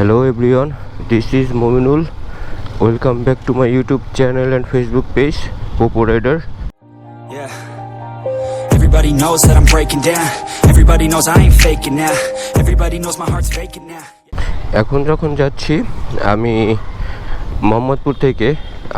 Hello everyone this is Mominul welcome back to my YouTube channel and Facebook page Popo Rider এখন যখন যাচ্ছি আমি মোহাম্মদপুর থেকে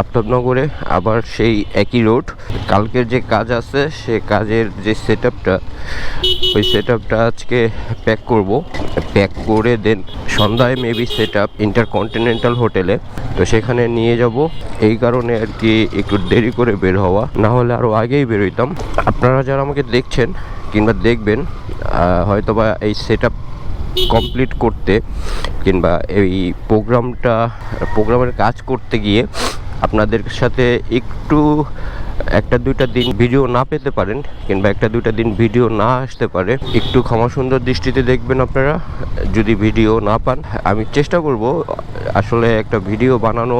আফতাবনগরে, আবার সেই একই রোড কালকের যে কাজ আছে, সে কাজের যে সেট ওই সেট আজকে প্যাক করব। প্যাক করে দেন সন্ধ্যায় মেবি সেট আপ ইন্টারকন্টিনেন্টাল হোটেলে তো সেখানে নিয়ে যাব। এই কারণে আর কি একটু দেরি করে বের হওয়া। না হলে আরও আগেই বেরোইতাম। আপনারা যারা আমাকে দেখছেন কিংবা দেখবেন হয়তোবা এই সেটআপ কমপ্লিট করতে কিংবা এই প্রোগ্রামটা প্রোগ্রামের কাজ করতে গিয়ে আপনাদের সাথে একটু, একটা দুইটা দিন ভিডিও না পেতে পারেন, কিংবা একটা দুইটা দিন ভিডিও না আসতে পারে, একটু ক্ষমা সুন্দর দৃষ্টিতে দেখবেন আপনারা। যদি ভিডিও না পান, আমি চেষ্টা করব, আসলে একটা ভিডিও বানানো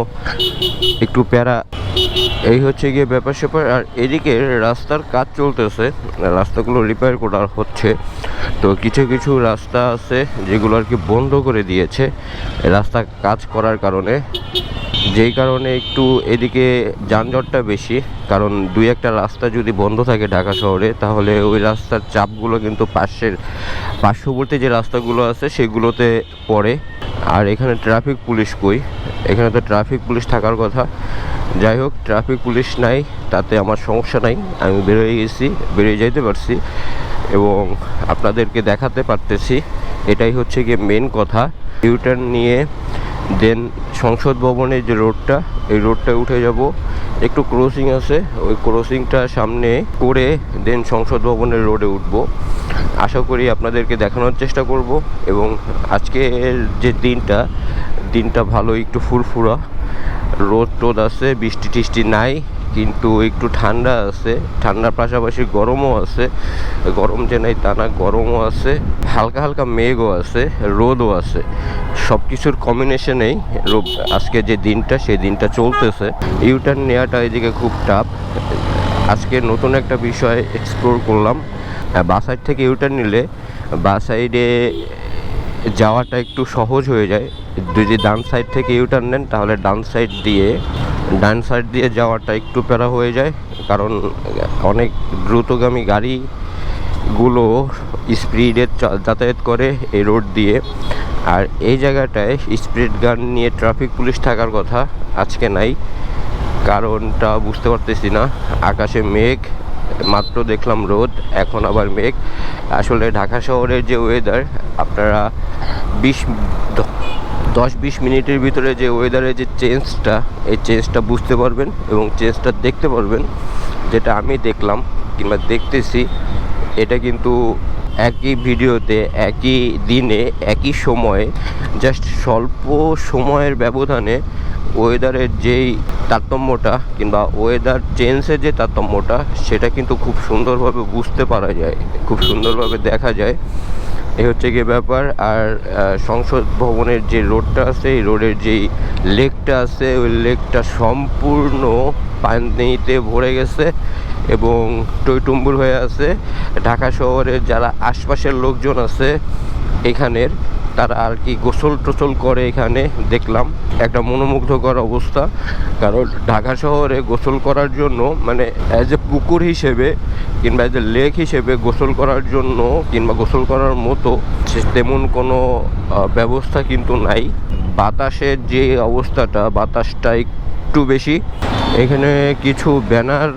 একটু প্যারা। এই হচ্ছে গিয়ে ব্যাপার স্যাপার, আর এদিকে রাস্তার কাজ চলতেছে, রাস্তাগুলো রিপেয়ার করা হচ্ছে। তো কিছু কিছু রাস্তা আছে, যেগুলো আর কি বন্ধ করে দিয়েছে রাস্তা কাজ করার কারণে। যেই কারণে একটু এদিকে যানজটটা বেশি, কারণ দুই একটা রাস্তা যদি বন্ধ থাকে ঢাকা শহরে, তাহলে ওই রাস্তার চাপগুলো কিন্তু পাশের, পার্শ্ববর্তী যে রাস্তাগুলো আছে সেগুলোতে পড়ে। আর এখানে ট্রাফিক পুলিশ কই? এখানে তো ট্রাফিক পুলিশ থাকার কথা। যাই হোক, ট্রাফিক পুলিশ নাই, তাতে আমার সমস্যা নাই। আমি বেরোয় গেছি, বেরিয়ে যাইতে পারছি এবং আপনাদেরকে দেখাতে পারতেছি। এটাই হচ্ছে গিয়ে মেন কথা। ইউটার্ন নিয়ে দেন সংসদ ভবনের যে রোডটা, এই রোডটা উঠে যাব। একটু ক্রসিং আছে, ওই ক্রসিংটা সামনে করে দেন সংসদ ভবনের রোডে উঠব। আশা করি আপনাদেরকে দেখানোর চেষ্টা করব এবং আজকের যে দিনটা দিনটা ভালো, একটু ফুরফুরা। রোদ টোদ আছে বৃষ্টি টিষ্টি নাই। কিন্তু একটু ঠান্ডা আছে। ঠান্ডার পাশাপাশি গরমও আছে। গরম যে নাই তা না, গরমও আছে। হালকা হালকা মেঘও আছে, রোদও আছে। সব কিছুর কম্বিনেশনেই আজকে যে দিনটা, সেই দিনটা চলতেছে। ইউটার্ন নেওয়াটা এদিকে খুব টাফ আজকে নতুন একটা বিষয় এক্সপ্লোর করলাম। বাস সাইড থেকে ইউটার্ন নিলে বাস সাইডে যাওয়াটা একটু সহজ হয়ে যায়। যদি ডান সাইড থেকে ইউটার্ন নেন, তাহলে ডান সাইড দিয়ে ডান সাইড দিয়ে যাওয়াটা একটু প্যারা হয়ে যায়, কারণ অনেক দ্রুতগামী গাড়িগুলো স্পিডে যাতায়াত করে এই রোড দিয়ে। আর এই জায়গাটায় স্পিড গান নিয়ে ট্রাফিক পুলিশ থাকার কথা আজকে নাই, কারণটা বুঝতে পারতেছি না। আকাশে মেঘ, মাত্র দেখলাম রোদ, এখন আবার মেঘ। আসলে ঢাকা শহরের যে ওয়েদার আপনারা বিশ দশ বিশ মিনিটের ভিতরে যে ওয়েদারের যে চেঞ্জটা এই চেঞ্জটা বুঝতে পারবেন এবং চেঞ্জটা দেখতে পারবেন। যেটা আমি দেখলাম কিংবা দেখতেছি, এটা কিন্তু একই ভিডিওতে, একই দিনে, একই সময়ে জাস্ট স্বল্প সময়ের ব্যবধানে ওয়েদারের যেই তারতম্যটা কিংবা ওয়েদার চেঞ্জের যে তারতম্যটা, সেটা কিন্তু খুব সুন্দরভাবে বুঝতে পারা যায়, খুব সুন্দরভাবে দেখা যায়। এই হচ্ছে গিয়ে ব্যাপার, আর সংসদ ভবনের যে রোডটা আছে, এই রোডের যেই লেকটা আছে, ওই লেকটা সম্পূর্ণ পানিতে ভরে গেছে এবং টইটুম্বুর হয়ে আছে। ঢাকা শহরের যারা আশপাশের লোকজন আছে, এখানের তারা আর কি গোসল টোসল করে এখানে, দেখলাম। একটা মনোমুগ্ধকর অবস্থা, কারণ ঢাকা শহরে গোসল করার জন্য মানে অ্যাজ এ পুকুর হিসেবে কিংবা অ্যাজ এ লেক হিসেবে গোসল করার জন্য কিংবা গোসল করার মতো তেমন কোনো ব্যবস্থা কিন্তু নাই। বাতাসের যে অবস্থাটা, বাতাসটা একটু বেশি। এখানে কিছু ব্যানার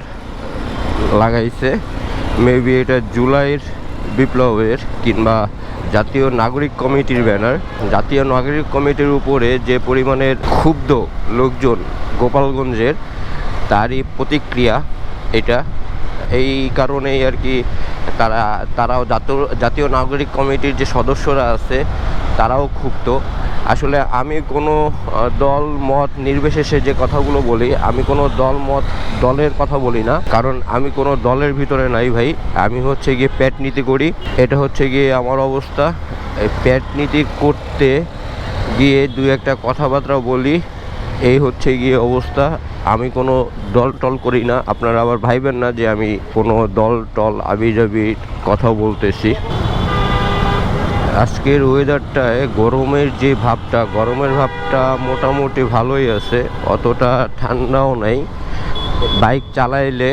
লাগাইছে। মেবি এটা জুলাইয়ের বিপ্লবের কিংবা জাতীয় নাগরিক কমিটির ব্যানার। জাতীয় নাগরিক কমিটির উপরে যে পরিমাণের ক্ষুব্ধ লোকজন গোপালগঞ্জের, তারই প্রতিক্রিয়া এটা। এই কারণেই আর কি তারা, তারাও জাতীয় জাতীয় নাগরিক কমিটির যে সদস্যরা আছে তারাও ক্ষুব্ধ। আসলে আমি কোনো দল মত নির্বিশেষে যে কথাগুলো বলি, আমি কোনো দল মত দলের কথা বলি না। কারণ আমি কোনো দলের ভিতরে নাই ভাই। আমি হচ্ছে গিয়ে প্যাট নীতি করি। এটা হচ্ছে গিয়ে আমার অবস্থা। প্যাট নীতি করতে গিয়ে দু একটা কথাবার্তা বলি, এই হচ্ছে গিয়ে অবস্থা। আমি কোনো দল টল করি না। আপনারা আবার ভাইবেন না যে আমি কোনো দল টল আবি কথা বলতেছি। আজকের ওয়েদারটায় গরমের যে ভাবটা, গরমের ভাবটা মোটামুটি ভালোই আছে, অতটা ঠান্ডাও নাই। বাইক চালাইলে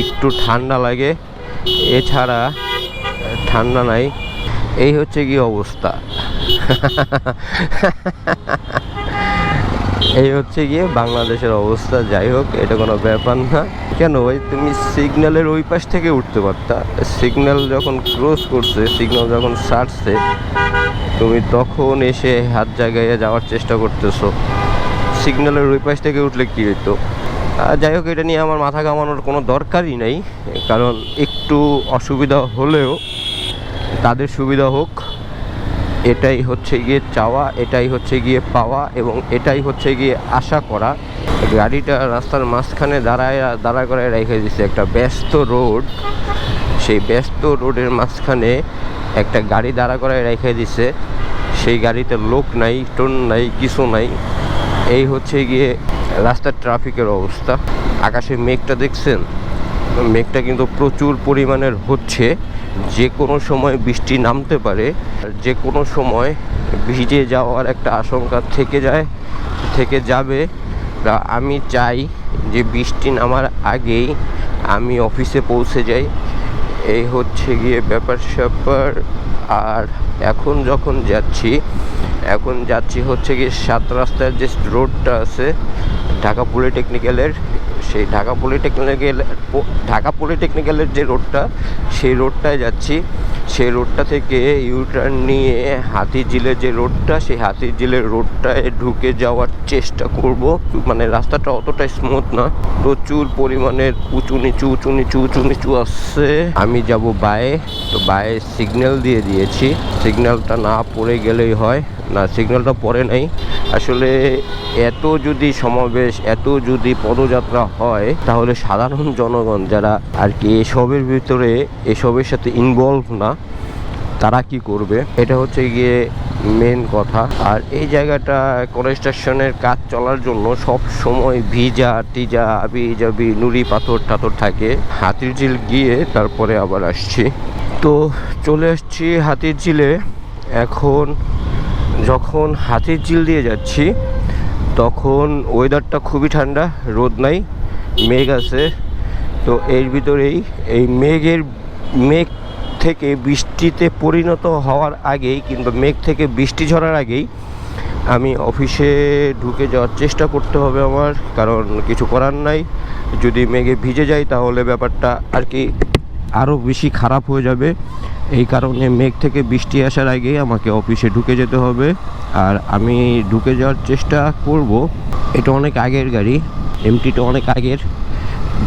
একটু ঠান্ডা লাগে, এছাড়া ঠান্ডা নাই। এই হচ্ছে কি অবস্থা? এই হচ্ছে গিয়ে বাংলাদেশের অবস্থা, যাই হোক, এটা কোনো ব্যাপার না। কেন? ভাই তুমি সিগন্যালের ওই পাশ থেকে উঠতে পারতা। সিগন্যাল যখন ক্রস করছে সিগন্যাল যখন সারছে তুমি তখন এসে হাত জায়গায় যাওয়ার চেষ্টা করতেছো। সিগন্যালের ওই পাশ থেকে উঠলে কী হইতো? যাই হোক, এটা নিয়ে আমার মাথা কামানোর কোনো দরকারই নেই, কারণ একটু অসুবিধা হলেও তাদের সুবিধা হোক। এটাই হচ্ছে গিয়ে চাওয়া, এটাই হচ্ছে গিয়ে পাওয়া এবং এটাই হচ্ছে গিয়ে আশা করা। গাড়িটা রাস্তার মাঝখানে দাঁড়ায়, দাঁড়া করে রেখে দিচ্ছে একটা ব্যস্ত রোড। সেই ব্যস্ত রোডের মাঝখানে একটা গাড়ি দাঁড়া করে রেখে দিছে। সেই গাড়িতে লোক নাই টোন নাই, কিছু নাই। এই হচ্ছে গিয়ে রাস্তার ট্রাফিকের অবস্থা। আকাশে মেঘটা দেখছেন? মেঘটা কিন্তু প্রচুর পরিমাণের হচ্ছে। যে কোনো সময় বৃষ্টি নামতে পারে যে কোনো সময় ভিজে যাওয়ার একটা আশঙ্কা থেকে যায়, থেকে যাবে। আমি চাই যে বৃষ্টি নামার আগেই আমি অফিসে পৌঁছে যাই। এই হচ্ছে গিয়ে ব্যাপার স্যাপার। আর এখন যখন যাচ্ছি, এখন যাচ্ছি হচ্ছে গিয়ে সাত রাস্তার যে রোডটা আছে, ঢাকা পলিটেকনিক্যালের সেই ঢাকা পলিটেকনিক্যাল ঢাকা পলিটেকনিক্যালের যে রোডটা সেই রোডটায় যাচ্ছি। সেই রোডটা থেকে ইউটার্ন নিয়ে হাতিঝিলের যে রোডটা, সেই হাতিঝিলের রোডটায় ঢুকে যাওয়ার চেষ্টা করব। মানে রাস্তাটা অতটা স্মুথ না প্রচুর পরিমাণের উঁচু নিচু উঁচু নিচু উঁচু নিচু আসছে। আমি যাব বায়ে। তো বায়ে সিগন্যাল দিয়ে দিয়েছি। সিগন্যালটা না পড়ে গেলেই হয়। না সিগন্যালটা পড়ে নাই। আসলে এত যদি সমাবেশ, এত যদি পদযাত্রা হয়, তাহলে সাধারণ জনগণ যারা আর কি এসবের ভিতরে, এসবের সাথে ইনভলভ না তারা কি করবে? এটা হচ্ছে গিয়ে মেন কথা। আর এই জায়গাটা কনস্ট্রাকশনের কাজ চলার জন্য সব সময় ভিজা, টিজা আবি জাবি নুড়ি পাথর টাথর থাকে। হাতির ঝিল গিয়ে তারপরে আবার আসছি। তো চলে আসছি হাতির ঝিলে এখন যখন হাতির ঝিল দিয়ে যাচ্ছি, তখন ওয়েদারটা খুবই ঠান্ডা, রোদ নাই, মেঘ আছে। তো এর ভিতরেই এই মেঘের, মেঘ থেকে বৃষ্টিতে পরিণত হওয়ার আগেই কিংবা মেঘ থেকে বৃষ্টি ঝরার আগেই আমি অফিসে ঢুকে যাওয়ার চেষ্টা করতে হবে আমার, কারণ কিছু করার নাই। যদি মেঘে ভিজে যাই তাহলে ব্যাপারটা আর কি আরও বেশি খারাপ হয়ে যাবে। এই কারণে মেঘ থেকে বৃষ্টি আসার আগেই আমাকে অফিসে ঢুকে যেতে হবে। আর আমি ঢুকে যাওয়ার চেষ্টা করব। এটা অনেক আগের গাড়ি, এমটিটা অনেক আগের।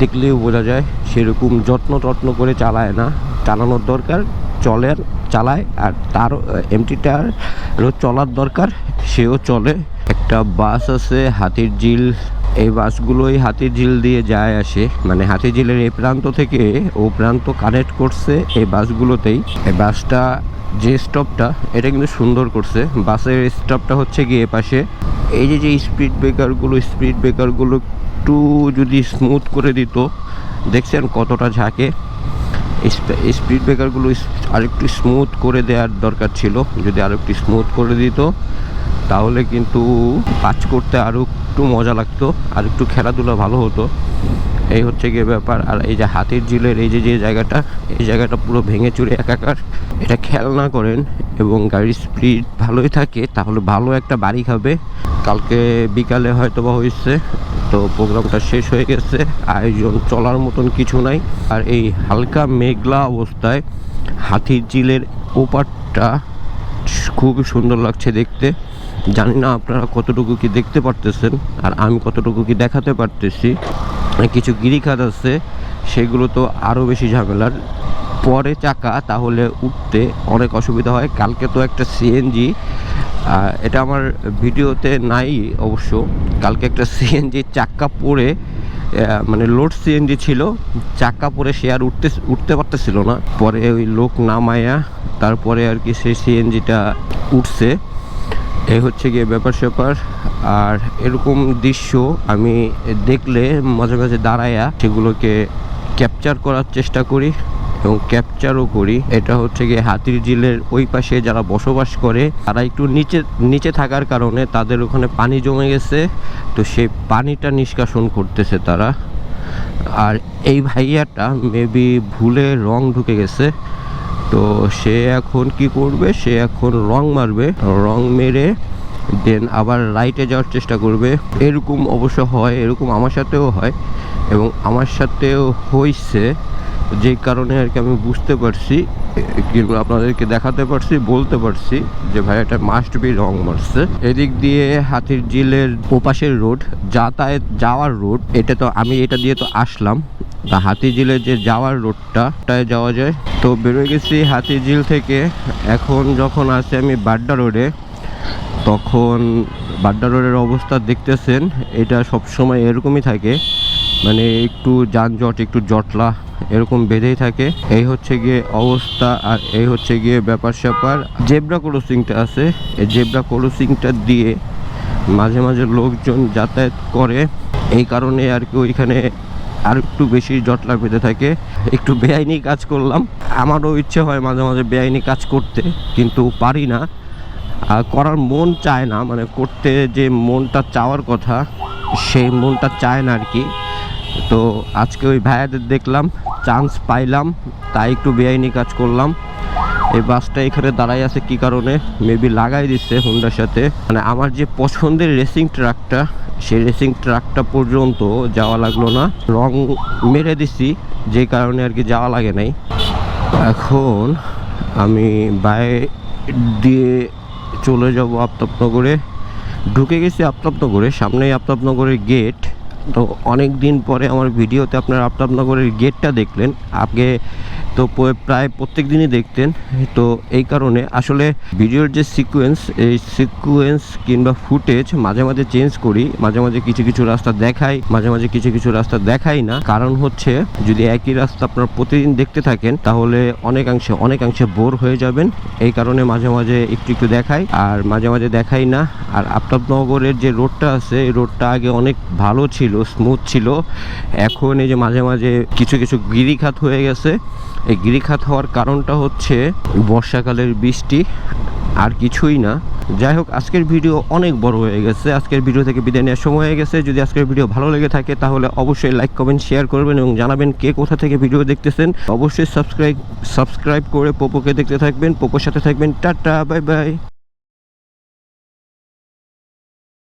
দেখলেও বোঝা যায় সেরকম যত্ন টত্ন করে চালায় না। চালানোর দরকার চলে চালায়, আর তার এমটিটার চলার দরকার, সেও চলে। একটা বাস আছে হাতির ঝিল, এই বাসগুলোই হাতির ঝিল দিয়ে যায় আসে। মানে হাতির ঝিলের এই প্রান্ত থেকে ও প্রান্ত কানেক্ট করছে এই বাসগুলোতেই। এই বাসটা যে স্টপটা এটা কিন্তু সুন্দর করছে। বাসের স্টপটা হচ্ছে গিয়ে পাশে। এই যে যে স্পিড ব্রেকারগুলো স্পিড ব্রেকারগুলো একটু যদি স্মুথ করে দিত, দেখছেন কতটা ঝাঁকে? স্পিড ব্রেকারগুলো আরেকটু স্মুথ করে দেওয়ার দরকার ছিল। যদি আরেকটু স্মুথ করে দিত, তাহলে কিন্তু কাজ করতে আরও একটু মজা লাগতো আর একটু খেলাধুলা ভালো হতো। এই হচ্ছে গিয়ে ব্যাপার। আর এই যে হাতির ঝিলের এই যে যে জায়গাটা, এই জায়গাটা পুরো ভেঙে চুরে একাকার। এটা খেয়াল না করেন এবং গাড়ির স্পিড ভালোই থাকে, তাহলে ভালো একটা বাড়ি খাবে। কালকে বিকালে হয়তো বা হয়েছে, তো প্রোগ্রামটা শেষ হয়ে গেছে, আয়োজন চলার মতন কিছু নাই। আর এই হালকা মেঘলা অবস্থায় হাতির ঝিলের ওপারটা খুবই সুন্দর লাগছে দেখতে। জানি না আপনারা কতটুকু কি দেখতে পারতেছেন, আর আমি কতটুকু কি দেখাতে পারতেছি। কিছু গিরিখাত আছে, সেগুলো তো আরও বেশি ঝামেলার। পরে চাকা, তাহলে উঠতে অনেক অসুবিধা হয়। কালকে তো একটা সিএনজি এটা আমার ভিডিওতে নাই অবশ্য। কালকে একটা সিএনজি চাক্কা পড়ে মানে লোড সিএনজি ছিল চাক্কা পরে সে আর উঠতে উঠতে পারতেছিল না। পরে ওই লোক নামায়া, তারপরে আর কি সেই সিএনজিটা উঠছে। এই হচ্ছে গিয়ে ব্যাপার স্যাপার। আর এরকম দৃশ্য আমি দেখলে মাঝে মাঝে দাঁড়ায়া সেগুলোকে ক্যাপচার করার চেষ্টা করি এবং ক্যাপচারও করি। এটা হচ্ছে গিয়ে হাতির ঝিলের ওই পাশে যারা বসবাস করে, তারা একটু নিচে নিচে থাকার কারণে তাদের ওখানে পানি জমে গেছে। তো সেই পানিটা নিষ্কাশন করতেছে তারা। আর এই ভাইয়াটা মেবি ভুলে রং ঢুকে গেছে। তো সে এখন কি করবে? সে এখন রং মারবে। রং মেরে দেন আবার রাইটে যাওয়ার চেষ্টা করবে। এরকম অবশ্য হয়, এরকম আমার সাথেও হয় এবং আমার সাথেও হয়েছে যে কারণে আর কি আমি বুঝতে পারছি কিন্তু আপনাদেরকে দেখাতে পারছি, বলতে পারছি যে ভাই এটা মাস্ট বি রং মারছে। এদিক দিয়ে হাতির ঝিলের ওপাশের রোড যাতায়াত যাওয়ার রোড এটা তো আমি, এটা দিয়ে তো আসলাম। তা হাতিঝিলের যে যাওয়ার রোডটা ওটায় যাওয়া যায়। তো বেরোয় গেছি হাতিঝিল থেকে। এখন যখন আসি আমি বাড্ডা রোডে, তখন বাড্ডা রোডের অবস্থা দেখতেছেন, এটা সবসময় এরকমই থাকে। মানে একটু যানজট, একটু জটলা, এরকম বেঁধেই থাকে। এই হচ্ছে গিয়ে অবস্থা, আর এই হচ্ছে গিয়ে ব্যাপার স্যাপার। জেব্রা ক্রসিংটা আছে। এই জেব্রা ক্রসিংটা দিয়ে মাঝে মাঝে লোকজন যাতায়াত করে। এই কারণে আর কি ওইখানে আর একটু বেশি জটলা পেতে থাকে। একটু বেআইনি কাজ করলাম। আমারও ইচ্ছে হয় মাঝে মাঝে বেআইনি কাজ করতে, কিন্তু পারি না। করার মন চায় না মানে করতে যে মনটা চাওয়ার কথা, সেই মনটা চায় না আর কি। তো আজকে ওই ভাইয়াদের দেখলাম চান্স পাইলাম, তাই একটু বেআইনি কাজ করলাম। এই বাসটা এখানে দাঁড়াই আছে কি কারণে? মেবি লাগাই দিচ্ছে হুন্ডার সাথে। মানে আমার যে পছন্দের রেসিং ট্রাকটা সেই রেসিং ট্রাকটা পর্যন্ত যাওয়া লাগল না। রং মেরে দিছি, যে কারণে আর কি যাওয়া লাগে নাই। এখন আমি বাই দিয়ে চলে যাব আফতাবনগরে। ঢুকে গেছি আফতাবনগরে, সামনেই আফতাবনগরের গেট তো অনেক দিন পরে আমার ভিডিওতে আপনারা আফতাবনগরের গেটটা দেখলেন। আগে তো প্রায় প্রত্যেক দিনই দেখতেন। তো এই কারণে আসলে ভিডিওর যে সিকোয়েন্স এই সিকোয়েন্স কিংবা ফুটেজ মাঝে মাঝে চেঞ্জ করি, মাঝে মাঝে কিছু কিছু রাস্তা দেখাই, মাঝে মাঝে কিছু কিছু রাস্তা দেখাই না। কারণ হচ্ছে, যদি একই রাস্তা আপনার প্রতিদিন দেখতে থাকেন, তাহলে অনেকাংশে অনেকাংশে বোর হয়ে যাবেন। এই কারণে মাঝে মাঝে একটু একটু দেখাই, আর মাঝে মাঝে দেখাই না। আর আফতাবনগরের যে রোডটা আছে, এই রোডটা আগে অনেক ভালো ছিল স্মুথ ছিল। এখন এই যে মাঝে মাঝে কিছু কিছু গিরিখাত হয়ে গেছে। এই গিরিখাত হওয়ার কারণটা হচ্ছে বর্ষাকালের বৃষ্টি আর কিছুই না। যাই হোক, আজকের ভিডিও অনেক বড় হয়ে গেছে। আজকের ভিডিও থেকে বিদায় নেওয়ার সময় হয়ে গেছে। যদি আজকের ভিডিও ভালো লেগে থাকে, তাহলে অবশ্যই লাইক কমেন্ট শেয়ার করবেন এবং জানাবেন কে কোথা থেকে ভিডিও দেখতেছেন। অবশ্যই সাবস্ক্রাইব সাবস্ক্রাইব করে পোপোকে দেখতে থাকবেন। পোপোর সাথে থাকবেন। Tata bye bye